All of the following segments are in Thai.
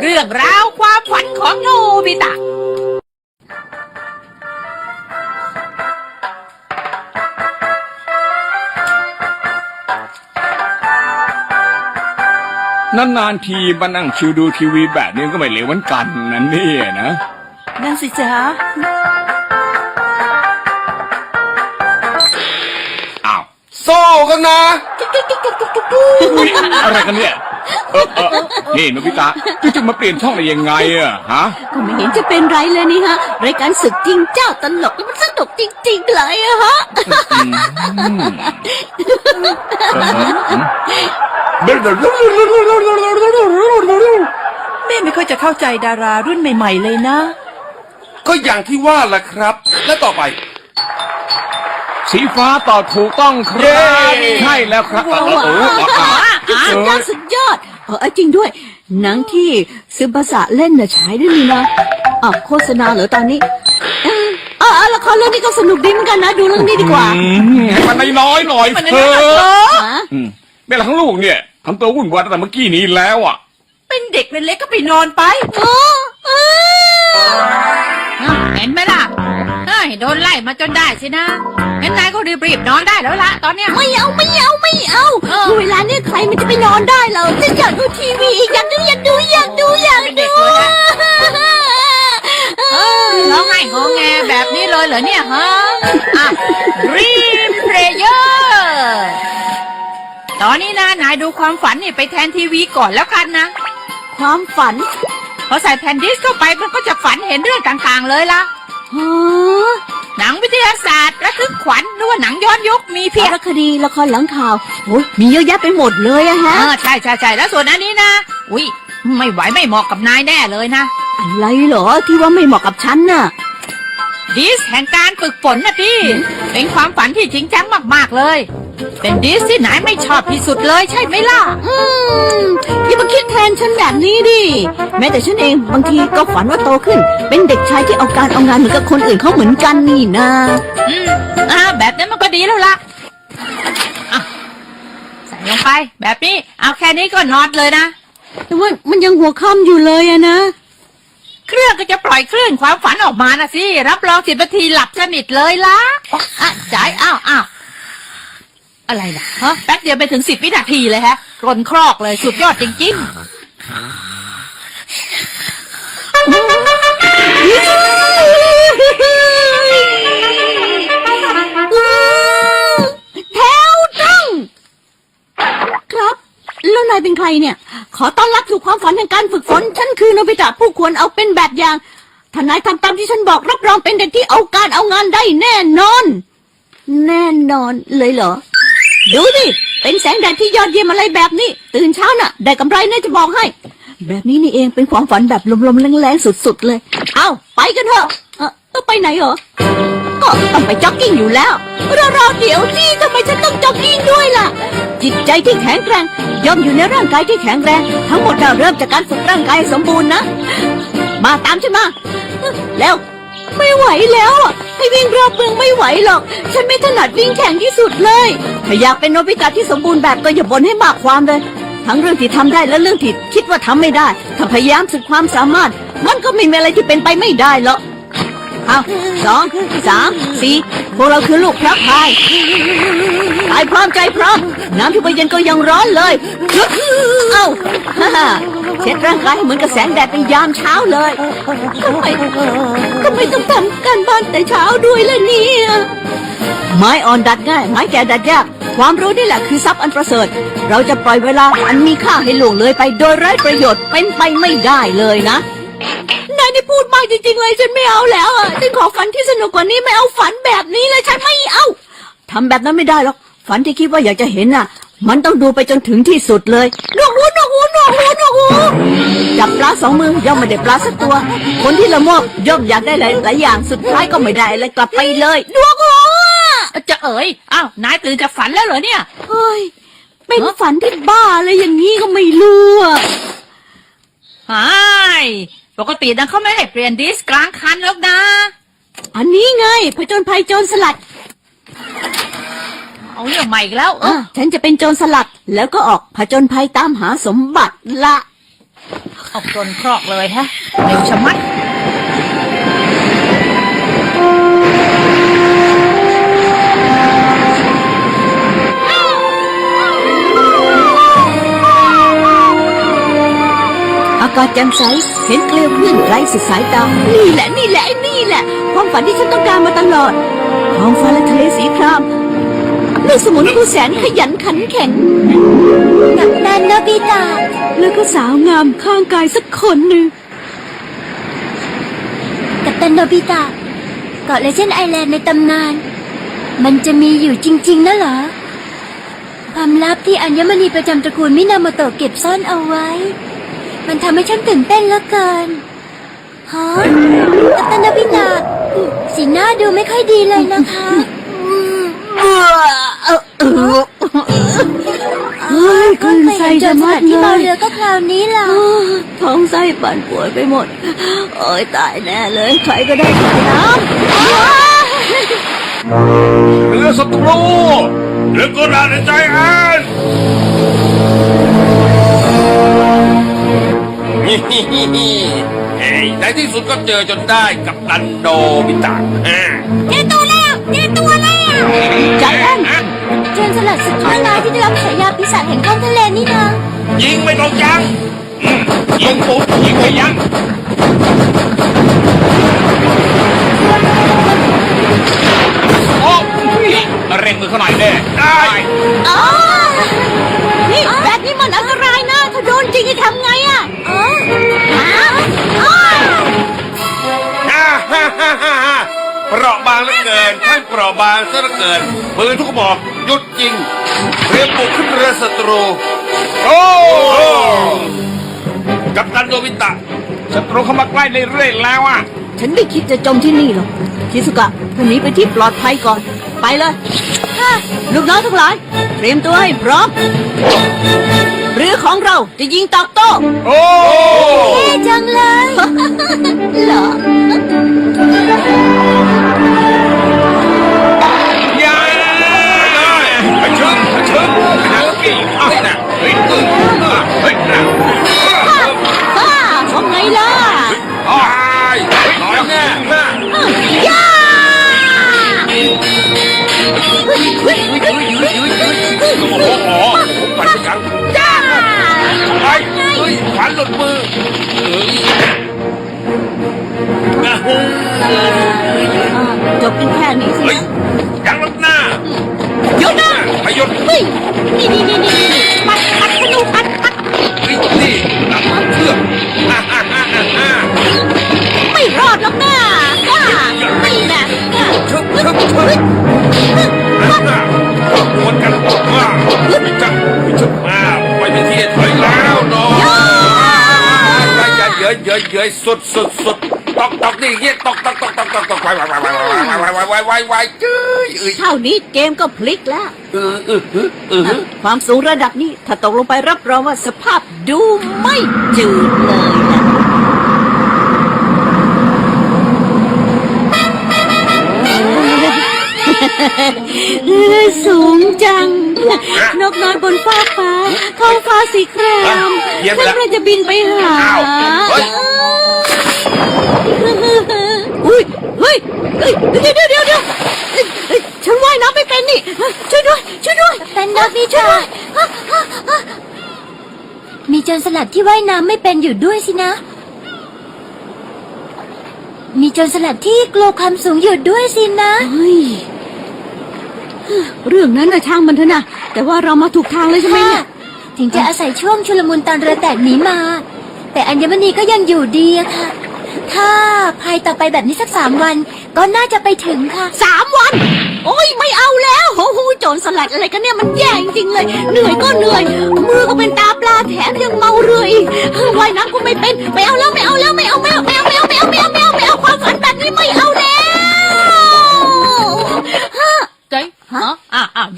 เรื่องราวความฝันของโนบิตะ นานๆทีมานั่งชิวดูทีวีแบบนี้ก็ไม่เลวเหมือนกันนะเนี่ยนะ นั่นสิจ๊ะอ้าว โซ่กันนะอุ๊ยอะไรกันเนี่ย เออเออนี่โนบิตะจู่ๆมาเปลี่ยนช่องได้ยังไงอะฮะ ก็ไม่เห็นจะเป็นไรเลยนี่ฮะ รายการศึกจริงเจ้าตลกแล้วมันสนุกจริงๆเลยอะฮะอืมเออเอออืมแม่ไม่ค่อยจะเข้าใจดารารุ่นใหม่ ๆ เลยนะ ก็อย่างที่ว่าแหละครับ และต่อไป สีฟ้าตอบถูกต้องคเย้รับใช่แล้วครับเออเออเออเออเออสุดยอดสุดยอดเออจริงด้วย หนังที่ซึบาสะเล่นน่ะฉายด้วยนี่นะอะโฆษณาเหรอตอนนี้เออเออเออละครเรื่องนี้ก็สนุกดีเหมือนกันนะ ดูเรื่องนี้ดีกว่าอืมให้มันน้อยๆหน่อยมันเถน้อยๆหน่อยเถอะอะฮะอืมแม่หลังลูกเนี่ยทำตัววุ่นวายตั้งแต่เมื่อกี้นี้แล้วอะ เป็นเด็กเป็นเล็กก็ไปนอนไปโอ้เอออ้าวเห็นไหมล่ะเฮ้ ยโดนไล่มาจนได้สินะงั้นนายก็รีบๆนอนได้แล้วล่ะตอนเนี้ย ไม่เอาไม่เอาไม่เอาเออ เวลาเนี่ยใครมันจะไปนอนได้เราจะอยากดูทีวีอีกอยากดูอยากดูอยากดูอยากดูเออร้องไห้งอแงแบบนี้เลยเหรอเนี่ยฮะอะ Dream Player ตอนนี้นะนายดูความฝันนี่ไปแทนทีวีก่อนแล้วกันนะ ความฝัน พอใส่แผ่นดิสเข้าไปมันก็จะฝันเห็นเรื่องต่างๆเลยล่ะฮะ หนังวิทยาศาสตร์ระทึกขวัญหรือว่าหนังย้อนยุคมีเพียสาบรคดีละครหลังข่าวโอ้ยมีเยอะแยะไปหมดเลยอะฮะ เออใช่ใช่ใช่แล้วส่วนอันนี้นะ อุ้ยไม่ไหวไม่เหมาะกับนายแน่เลยนะ อะไรเหรอที่ว่าไม่เหมาะกับฉันน่ะ ดิสแห่งการฝึกฝนนะพี่ เป็นความฝันที่จริงจังมากๆเลย เป็นดิสที่นายไม่ชอบที่สุดเลยใช่ไหมล่ะ อืมอย่ามาคิดแทนฉันแบบนี้ดิ แม้แต่ฉันเองบางทีก็ฝันว่าโตขึ้น เป็นเด็กชายที่เอาการเอางานเหมือนกับคนอื่นเขาเหมือนกันนี่นะอืมอ่าแบบนั้นมันก็ดีแล้วล่ะอะใส่ลงไป แบบนี้ เอาแค่นี้ก็นอนเลยนะ แต่ว่ามันยังหัวค่ำอยู่เลยอะนะ เครื่องก็จะปล่อยคลื่นความฝันออกมานะสิ รับรองสิบนาทีหลับสนิทเลยล่ะอะจ่ายอ้าวอ้าว อะไรนะฮะแป๊บเดียวไปถึงสิบวินาทีเลยฮะกรนครอกเลยสุดยอดจริงแถวตรงครับ แล้วนายเป็นใครเนี่ย ขอต้อนรับสู่ความฝันแห่งการฝึกฝน ฉันคือโนบิตะผู้ควรเอาเป็นแบบอย่างถ้านายทำตามที่ฉันบอกรับรองเป็นเด็กที่เอาการเอางานได้แน่นอน แน่นอนเลยเหรอ ดูดิเป็นแสงแดดที่ยอดเยี่ยมอะไรแบบนี้ ตื่นเช้าน่ะ ได้กำไรน่าจะบอกให้ แบบนี้นี่เองเป็นความฝันแบบลมๆแรงๆสุดๆเลย เอาไปกันเถอะเออเออไปไหนเหรอก็ต้องไปจ็อกกิ้งอยู่แล้วรอรอเดี๋ยวนี่ทำไมฉันต้องจ็อกกิ้งด้วยล่ะ จิตใจที่แข็งแกร่งย่อมอยู่ในร่างกายที่แข็งแรง ทั้งหมดเราเริ่มจากการฝึกร่างกายสมบูรณ์นะ มาตามฉันมา แล้ว ไม่ไหวแล้วอะให้วิ่งรอบเมืองไม่ไหวหรอก ฉันไม่ถนัดวิ่งแข่งที่สุดเลย ถ้าอยากเป็นโนบิตะที่สมบูรณ์แบบก็อย่าบ่นให้มากความเลย ทั้งเรื่องที่ทำได้และเรื่องที่คิดว่าทำไม่ได้ ถ้าพยายามสุดความสามารถ มันก็ไม่มีอะไรที่เป็นไปไม่ได้หรอก เอาสองสามสี่พวกเราคือลูกพระพายตายพร้อมใจพร้อม น้ำที่ไปเย็นก็ยังร้อนเลยเอ้าฮ่าเช็ดร่างกายให้เหมือนกับแสงแดดในยามเช้าเลยทำไมทำไมต้องทำการบ้านแต่เช้าด้วยล่ะเนี่ยไม้อ่อนดัดง่าย ไม้แก่ดัดยาก ความรู้นี่แหละคือทรัพย์อันประเสริฐ เราจะปล่อยเวลาอันมีค่าให้หลวงเลยไปโดยไร้ประโยชน์เป็นไปไม่ได้เลยนะ นายนี่พูดมากจริงๆเลยฉันไม่เอาแล้วอะฉันขอฝันที่สนุกกว่านี้ไม่เอาฝันแบบนี้เลยฉันไม่เอาทำแบบนั้นไม่ได้หรอกฝันที่คิดว่าอยากจะเห็นน่ะ มันต้องดูไปจนถึงที่สุดเลยหนวกหูหนวกหูหนวกหูหนวกหูจับปลาสองมือย่อมไม่ได้ปลาสักตัว คนที่ละโมบย่อมอยากได้หลายหลายอย่างสุดท้ายก็ไม่ได้อะไรกลับไปเลยหนวกหูอะๆจะเอ๋ยอ้าวนายตื่นจากฝันแล้วเหรอเนี่ยเฮ้ยเป็นฝันที่บ้าเลยอย่างนี้ก็ไม่รู้อะหาย ปกตินะเขาไม่ให้เปลี่ยนดิสกลางคันแล้วนะ อันนี้ไงผจญภัยโจรสลัดเอาเรื่องใหม่อีกแล้วเออะอฉันจะเป็นโจรสลัด แล้วก็ออกผจญภัยตามหาสมบัติละเอาจนครอกเลยฮะเร็วชะมัด จ่มใสเห็นเกลียวคลื่นไกลสุดสายตา นี่แหละนี่แหละนี่แหละ ความฝันที่ฉันต้องการมาตลอด ท้องฟ้าและทะเลสีครามลูกสมุนผู้แสนขยันขันแข็งกับนันโนบิตะแล้วก็สาวงามข้างกายสักคนหนึ่งกับตันโนบิตะเกาะเลเจนด์ไอแลนด์ในตำนาน มันจะมีอยู่จริง ๆนะเหรอ ความลับที่อัญมณีประจำตระกูลมินาโมโตะเก็บซ่อนเอาไว้มัน ทำให้ฉันตื่นเต้นเหลือเกินฮะกับตันโนบิตะสีหน้าดูไม่ค่อยดีเลยนะคะเฮ้ยคลื่นไส้จะมัดที่เลเบายเรือก็คราวนี้ล่ะท้องไส้ปั่นป่วยไปหมดเอ้ยตายแน่เลย ใครก็ได้ขายน้ำเรือศัตรูเรือก็นาในใจแอน เฮ้ยในที่สุดก็เจอจนได้กับตันโดบิตะอ่าเจอตัวแล้วเจอตัวแล้วใจแอนเจนสลัดสุดท้ายนายที่ได้รับฉายาปีศาจแห่งท้องทะเลนี่นะยิงไม่ต้องยั้งอืมยิงปุ๊บยิงไปยังโอ้ยเร่งมือเขาหน่อยเด้ได้อ๋อ นี่แบบนี้มันอันตรายนะ ถ้าโดนจริงจะทำไงอะอ๋อฮะอ้าวฮ่าฮ่าฮ่าฮ่าฮ่าเปราะบางเหลือเกินท่านเปราะบางซะเหลือเกินปืนทุกกระบอกหยุดยิงเตรียมบุกขึ้นเรือศัตรู โอ้กับตันโดบิตะศัตรูเข้ามาใกล้เรื่อยๆแล้วอะ ฉันไม่คิดจะจมที่นี่หรอกชิสุกะเธอหนีไปที่ปลอดภัยก่อน ไปเลยค่ะลูกน้องทั้งหลาย เตรียมตัวให้พร้อม เรือของเราจะยิงตอบโต้โอ้เท่จังเลย เหรอ ยาไปชึ้งไปชึ้งไปชึ้งเฮ้ยนะเฮ้ยเฮ้ยเฮ้ยนะฮ่าทำไงล่ะอ๋อตายน้อยแน่ฮ่าย่า quick, quick, quick. ยอะเยอะสุดสุดสุดตอกตอกนี่เงี้ยตอกตอกตอกตอกตอกตอกไวไวไวไวไวไวไวไวไวจื้อเอ้ยเท่านี้เกมก็พลิกแล้วเออเออเออเออความสูงระดับนี้ ถ้าตกลงไปรับรองว่าสภาพดูไม่จืดเลยนะ สูงจัง นกน้อยบนฟ้ากฟ้าท้องฟ้าสีครามฉันกำลังจะบินไปหา อ้าวเฮ้ยอุ้ยเฮ้ยเฮ้ยเดี๋ยวเดี๋ยวเดี๋ยวเดี๋ยวเอ้ยเอ้ยฉันว่ายน้ำไม่เป็นนี่ช่วยด้วยช่วยด้วยเป็นนักนิทานมีโจรสลัดที่ว่ายน้ำไม่เป็นอยู่ด้วยสินะ มีโจรสลัดที่กลัวความสูงอยู่ด้วยสินะ เฮ้ย เรื่องนั้นนะช่างมันเถอะนะแต่ว่าเรามาถูกทางเลยใช่ไหมเนี่ย ถึงจะอาศัยช่วงชุลมุนตอนเรือแตกหนีมา แต่อัญมณีก็ยังอยู่ดีค่ะ ถ้าภายต่อไปแบบนี้สักสามวัน ก็น่าจะไปถึงค่ะ สามวัน โอ้ยไม่เอาแล้วโอ้โหโจรสลัดอะไรกันเนี่ยมันแย่จริงเลย เหนื่อยก็เหนื่อย มือก็เป็นตาปลาแถมยังเมาเรืออีกว่ายน้ำก็ไม่เป็น ไม่เอาแล้วไม่เอาแล้วไม่เอาไม่เอาไม่เอาไม่เอาไม่เอาไม่เอาไม่เอาความฝันแบบนี้ไม่เอาแล้ว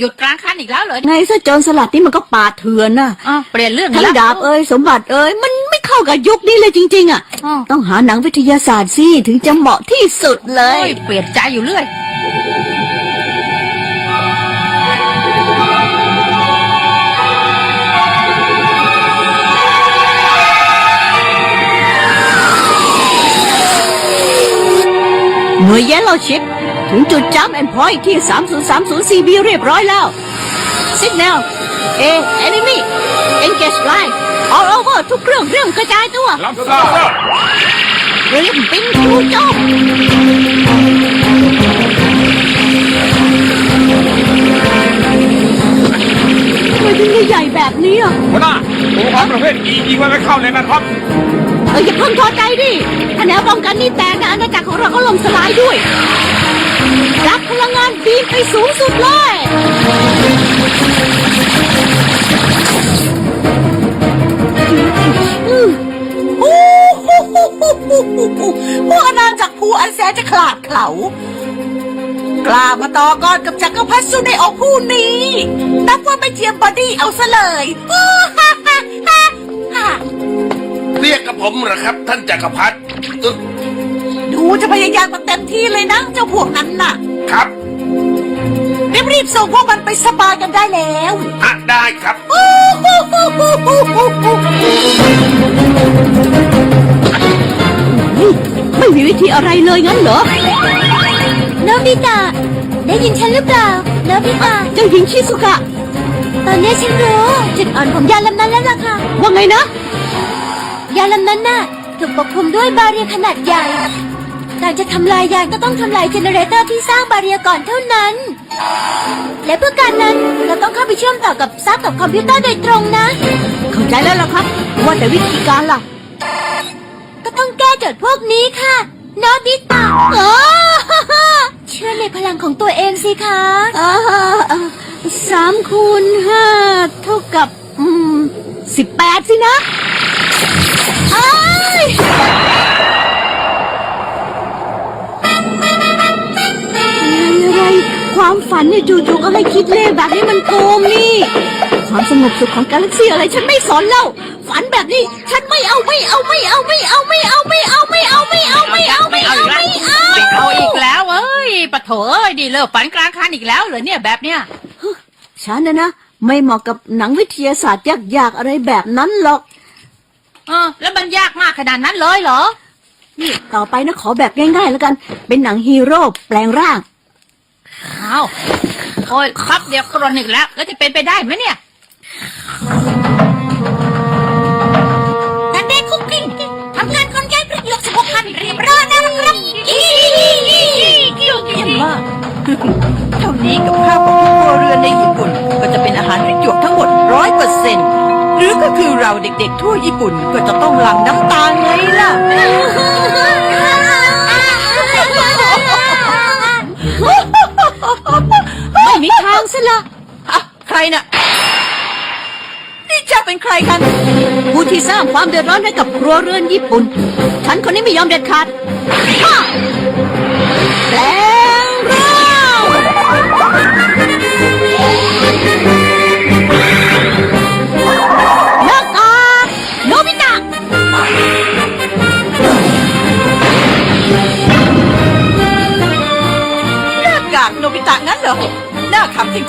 หยุดกลางคันอีกแล้วเหรอในเสื้อโจรสลัดนี่มันก็ป่าเถื่อนน่ะเปลี่ยนเรื่องทั้งแล้ว ดาบเอ้ยสมบัติเอ้ยมันไม่เข้ากับยุคนี้เลยจริง ๆ อะต้องหาหนังวิทยาศาสตร์สิถึงจะเหมาะที่สุดเลยยเปลี่ยนใจอยู่เรื่อย หน่วยเยลโลชิป ถึงจุด Jump and Point ที่ 3030 CB เรียบร้อยแล้ว Signal A Enemy Engage Line All over ทุกเครื่องเริ่มกระจายตัวรับทราบเริ่มบินทูโจมทำไมถึงได้ใหญ่แบบนี้อะหัวหน้าอุปกรณ์ประเภทอียิงไว้ไม่เข้าเลยนะครับ เอออย่าเพิ่งท้อใจดิถ้าแนวป้องกันนี่แตกนะอาณาจักรของเราก็ล่มสลายด้วย รับพลังงานบีมไปสูงสุดเลยโอ้โหพวกอาณาจักรภูอันแสนจะขลาดเขลากล้ามาต่อกรกับจักรพรรดิสุในอกผู้นี้ นับว่าไม่เทียมบอดี้เอาซะเลยเรียกกับผมเหรอครับ ท่านจักรพรรดิดูจะพยายามมา เต็มที่เลยนะเจ้าพวกนั้นน่ะ ครับรีบๆส่งพวกมันไปสบายกันได้แล้วอะได้ครับนี่ไม่มีวิธีอะไรเลยงั้นเหรอ โนบิตะได้ยินฉันหรือเปล่า โนบิตะเจ้าหญิงชิสุกะ ตอนนี้ฉันรู้จุดอ่อนของยานลำนั้นแล้วล่ะค่ะ ว่าไงนะ ยานลำนั้นน่ะถูกปกคลุมด้วยบาเรียขนาดใหญ่ การจะทำลายยานก็ต้องทำลายเจเนเรเตอร์ที่สร้างบาเรียก่อนเท่านั้น และเพื่อการนั้นเราต้องเข้าไปเชื่อมต่อกับซับกับคอมพิวเตอร์โดยตรงนะ เข้าใจแล้วล่ะครับ ว่าแต่วิธีการล่ะ ก็ต้องแก้โจทย์พวกนี้ค่ะโนบิตะอ๋อเชื่อในพลังของตัวเองสิคะอ่าสามคูณห้าเท่ากับอืมสิบแปดสินะอ้าย ความฝันเนี่ยจู่ๆก็ให้คิดเลขแบบนี้มันโกงนี่ความสงบสุขของกาแล็กซี่อะไรฉันไม่สนแล้วฝันแบบนี้ฉันไม่เอาไม่เอาไม่เอาไม่เอาไม่เอาไม่เอาไม่เอาไม่เอาไม่เอาไม่เอาไม่เอาไม่เอาอีกแล้วเอ้ยปะโถเอ้ยดิเลิกฝันกลางคันอีกแล้วเหรอเนี่ยแบบเนี้ยฉันนะนะไม่เหมาะกับหนังวิทยาศาสตร์ยากๆอะไรแบบนั้นหรอกเออแล้วมันยากมากขนาดนั้นเลยเหรอนี่ต่อไปนะขอแบบง่ายๆแล้วกัน เป็นหนังฮีโร่แปลงร่าง อ้าวโอ้ยครับเดี๋ยวกรนอีกแล้ว แล้วจะเป็นไปได้ไหมเนี่ยนันเดคุกกิ้งทำงานคนย้ายประโยชน์สิบหกพันเรียบร้อยแล้วนะครับอีเยี่ยมมากเท่านี้กับข้าวของทุกครัวเรือนในญี่ปุ่น ก็จะเป็นอาหารประโยชน์ทั้งหมดร้อยเปอร์เซ็นต์หรือก็คือเราเด็กๆทั่วญี่ปุ่นก็จะต้องหลั่งน้ำตาไงล่ะ ไม่มีทางซะละอะใครน่ะ นี่เจ้าเป็นใครกัน ผู้ที่สร้างความเดือดร้อนให้กับครัวเรือนญี่ปุ่น ฉันคนนี้ไม่ยอมเด็ดขาดฮ่าแปลง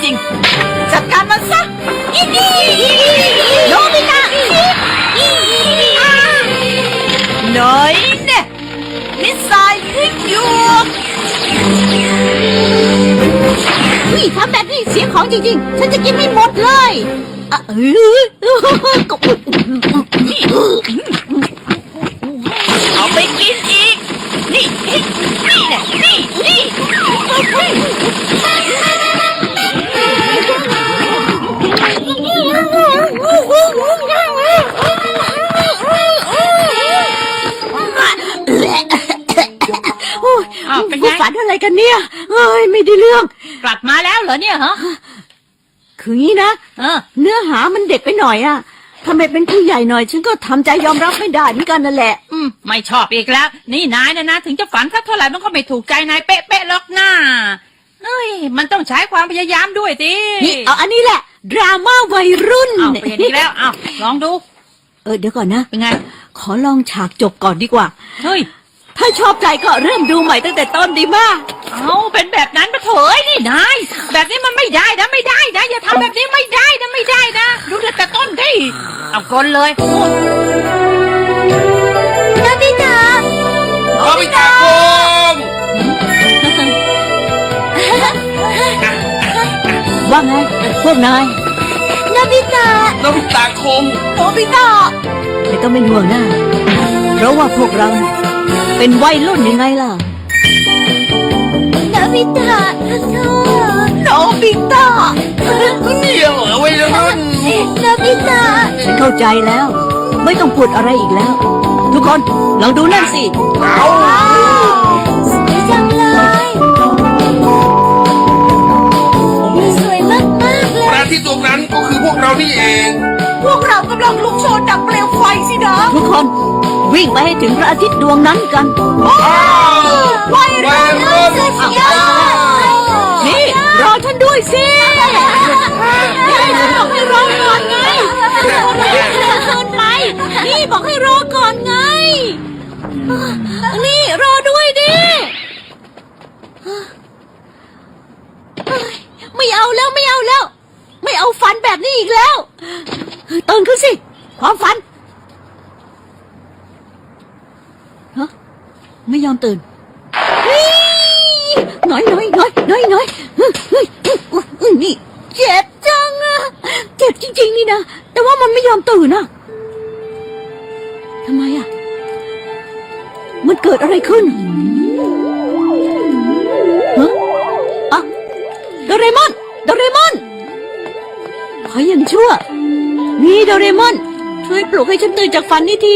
ริง ๆ จัดการมันซะอีนี่โนบิตะหน่อยแน่มิสไซล์พลิกอยู่นี่ทำแบบนี้เสียของจริง ๆ ฉันจะกินไม่หมดเลยอะเออกเอาไปกินอีก นี่ นี่นี่แน่นี่ อะไรกันเนี่ย เอ้ย ไม่ได้เรื่อง กลับมาแล้วเหรอเนี่ยฮะคืองี้นะ เออ เนื้อหามันเด็กไปหน่อยอะทำไมเป็นผู้ใหญ่หน่อย ฉันก็ทำใจยอมรับไม่ได้เหมือนกันนั่นแหละ อืมไม่ชอบอีกแล้ว นี่นายนะนะ ถึงจะฝันสักเท่าไหร่มันก็ไม่ถูกใจนายเป๊ะๆหรอกหน้าเฮ้ย มันต้องใช้ความพยายามด้วยสินี่เอาอันนี้แหละ ดราม่าวัยรุ่นเอาเปลี่ยนอีกแล้วเอาลองดู เออเดี๋ยวก่อนนะ เป็นไง ขอลองฉากจบก่อนดีกว่า เฮ้ย ถ้าชอบใจก็เริ่มดูใหม่ตั้งแต่ต้นดีมากเอาเป็นแบบนั้นมาเถอยนี่นายแบบนี้มันไม่ได้นะไม่ได้นะ อย่าทำแบบนี้ไม่ได้นะไม่ได้นะ ดูแต่ต้นดิเอากลนเลยนาบิตาโนบิตาคงว่าไงพวกนายนาบิตาโนบิตาคงโนบิตาไม่ต้องเป็นห่วงนะเพราะว่าพวกเรา เป็นวัยรุ่นยังไงล่ะ นาบิตะโทษโนบิตะเนี่ยเหรอวัยรุ่นนาบิตะฉันเข้าใจแล้ว ไม่ต้องพูดอะไรอีกแล้ว ทุกคนลองดูนั่นสิ เอาสวยจังเลยสวยมากมากๆเลพยระอาทิตย์ดวงนั้นก็คือพวกเรานี่เอง พวกเรากำลังลุกโชนดับเปลวไฟสินะทุกคน วิ่งไปให้ถึงพระอาทิตย์ดวงนั้นกัน วัยรุ่นสุดยอดนี่รอฉันด้วยสินี่บอกให้รอก่อนไงเกินไป นี่บอกให้รอก่อนไง นี่รอด้วยดิ ไม่เอาแล้วไม่เอาแล้ว ไม่เอาฝันแบบนี้อีกแล้วตื่นขึ้นสิ ความฝันฮะ ไม่ยอมตื่นน่อยน่อยน่อยน่อยน่อยเฮ้ยเฮ้ยเฮ้ยเฮ้ยนี่เจ็บจังอะเจ็บจริง ๆ นี่นะ แต่ว่ามันไม่ยอมตื่นอะทำไมอะมันเกิดอะไรขึ้นฮะอะโดเรมอนโดเรมอนขอยังชั่ว นี่โดเรมอน ช่วยปลุกให้ฉันตื่นจากฝันนี่ที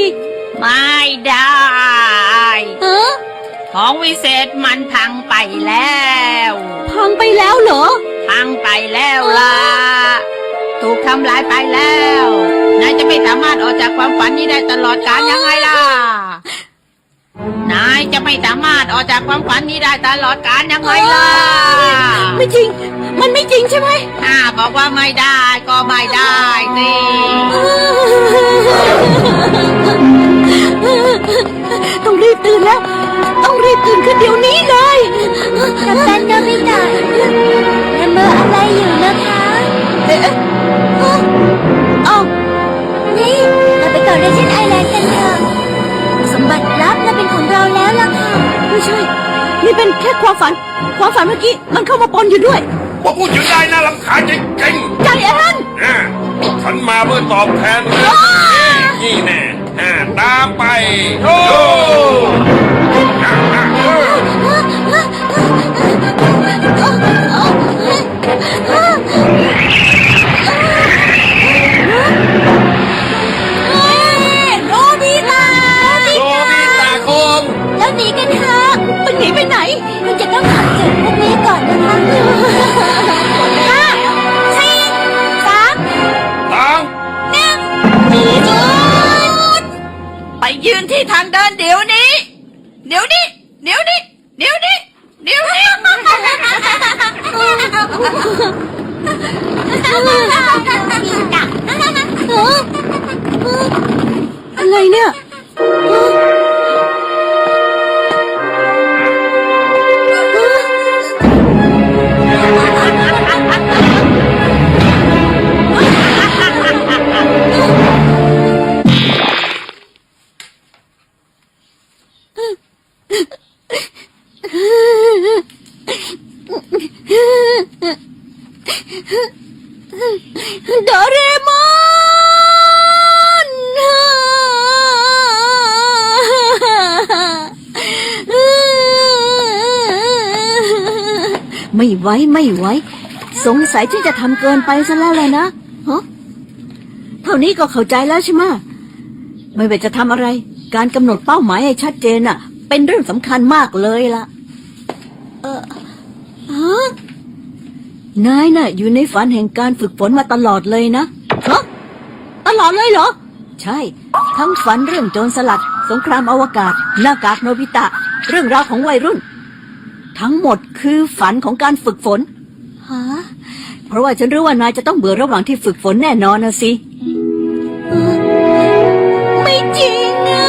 ไม่ได้เออของวิเศษมันพังไปแล้ว พังไปแล้วเหรอ พังไปแล้วล่ะ ถูกทำลายไปแล้วนายจะไม่สามารถออกจากความฝันนี้ได้ตลอดกาลยังไงล่ะ นายจะไม่สามารถออกจากความฝันนี้ได้ตลอดกาลยังไงล่ะ ไม่จริง มันไม่จริงใช่ไหมถ้าบอกว่าไม่ได้ก็ไม่ได้สิ ต้องรีบตื่นแล้ว ต้องรีบตื่นขึ้นเดี๋ยวนี้เลยกัปตันนาบิตะละเมออะไรอยู่นะคะเอ๊ะเอ๊ะเอ้านี่เราไปเกาะเรเจนไอแลนด์กันเถอะสมบัติลับน่ะเป็นของเราแล้วล่ะค่ะไม่ใช่นี่เป็นแค่ความฝัน ความฝันเมื่อกี้มันเข้ามาปนอยู่ด้วยว่าพูดอยู่ได้น่ารำคาญจริงใจแอนๆอะฉันมาเพื่อตอบแทนเลยนี่แน่ อ่าตามไปโอ้อะอะเออโวไม่ไหวสงสัยที่จะทำเกินไปซะแล้วเลยนะฮะเท่านี้ก็เข้าใจแล้วใช่ไหมไม่ว่าจะทำอะไร การกำหนดเป้าหมายให้ชัดเจนน่ะ เป็นเรื่องสำคัญมากเลยล่ะ เออฮะนายน่ะ อยู่ในฝันแห่งการฝึกฝนมาตลอดเลยนะฮะตลอดเลยเหรอ ใช่ ทั้งฝันเรื่องโจรสลัด สงครามอวกาศ หน้ากากโนบิตะ เรื่องราวของวัยรุ่น ทั้งหมดคือฝันของการฝึกฝน ฮะเพราะว่าฉันรู้ว่านายจะต้องเบื่อระหว่างที่ฝึกฝนแน่นอนนะสิ ไม่จริงอะ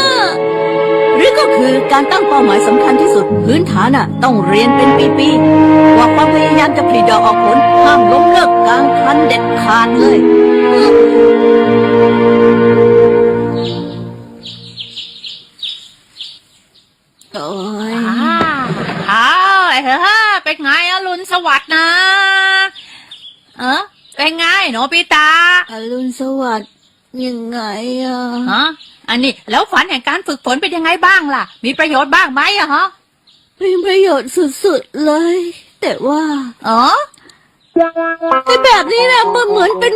หรือก็คือการตั้งเป้าหมายสำคัญที่สุด พื้นฐานน่ะต้องเรียนเป็นปีๆว่าความพยายามจะผลิดอกออกผลห้ามล้มเลิกกลางคันเด็ดขาดเลย เป็นไงโนบิตะอรุณสวัสดิ์ยังไงอะฮะอันนี้แล้วฝันแห่งการฝึกฝนเป็นยังไงบ้างล่ะ มีประโยชน์บ้างไหมอะฮะเป็นประโยชน์สุดๆเลย แต่ว่าอ๋อแต่แบบนี้นะมันเหมือนเป็น